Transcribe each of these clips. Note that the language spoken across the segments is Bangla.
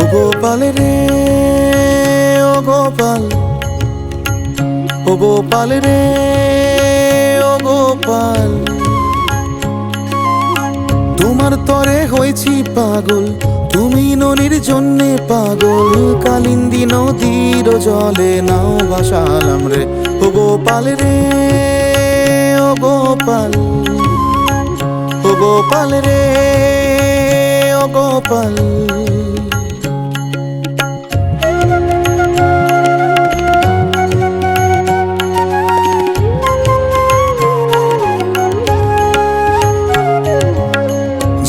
গোপাল রে, ও গোপাল। ও গোপাল রে, ও গোপাল। তোমার তরে হয়েছি পাগল, তুমি ননির জন্যে পাগল। কালিন্দি নদীর জলে নাও ভাসালাম রে। ও গোপাল রে, ও গোপাল। ও গোপাল রে, ও গোপাল।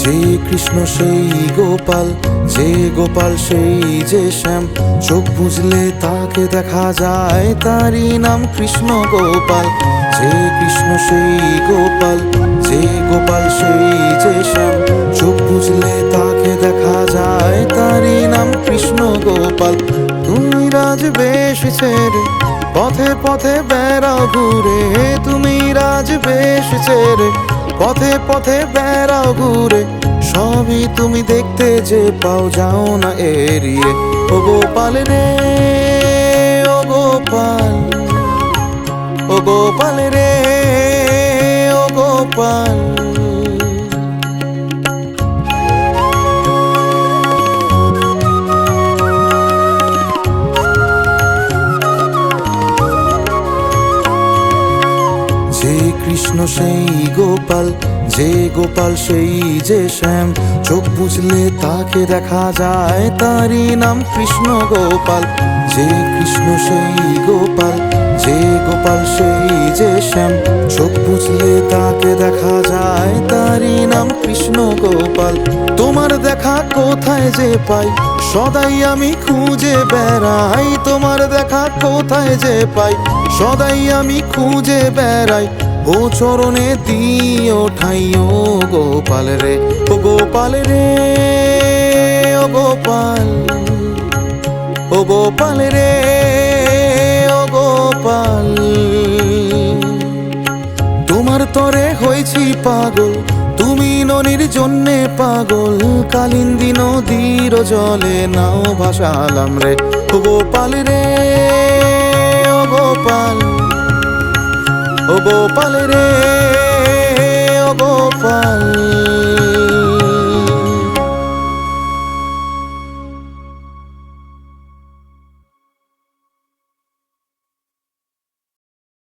যে কৃষ্ণ সেই গোপাল, যে গোপাল সেই যে শ্যাম। চোখ বুঝলে তাকে দেখা যায়, তারই নাম কৃষ্ণ গোপাল। যে কৃষ্ণ সেই গোপাল, যে গোপাল সেই যে শ্যাম। চোখ বুঝলে তাকে দেখা যায়, তারই নাম কৃষ্ণ গোপাল। তুমি রাজ বেশ ছেড়ে, পথে পথে বেড়া ঘুরে, তুমি রাজ বেশ ছেড়ে। পথে পথে বেড়াও ঘুরে, সবই তুমি দেখতে যে পাও, যাও না এড়িয়ে। ও গোপাল রে, ও গোপাল। ও গোপাল রে, ও গোপাল। কৃষ্ণ সেই গোপাল, যে গোপাল সেই যে শ্যাম। চোখ বুঝলে তাকে দেখা যায় তারই নাম কৃষ্ণ গোপাল। যে কৃষ্ণ সেই গোপাল, যে গোপাল সেই যে শ্যাম। চোখ বুঝলে তাকে দেখা যায় তারই নাম কৃষ্ণ গোপাল। তোমার দেখা কোথায় যে পাই? সদাই আমি খুঁজে বেড়াই। তোমার দেখা কোথায় যে পাই? সদাই আমি খুঁজে বেড়াই। ও চরণে দিও ঠাইও গোপাল রে, ও গোপাল রে, ও গোপাল। ও গোপাল রে, ও গোপাল। তোমার তরে হয়েছি পাগল, তুমি ননির জন্যে পাগল। কালিন্দি নদীর জলে নাও ভাসালাম রে, ও গোপাল রে ও রে ও গোপাল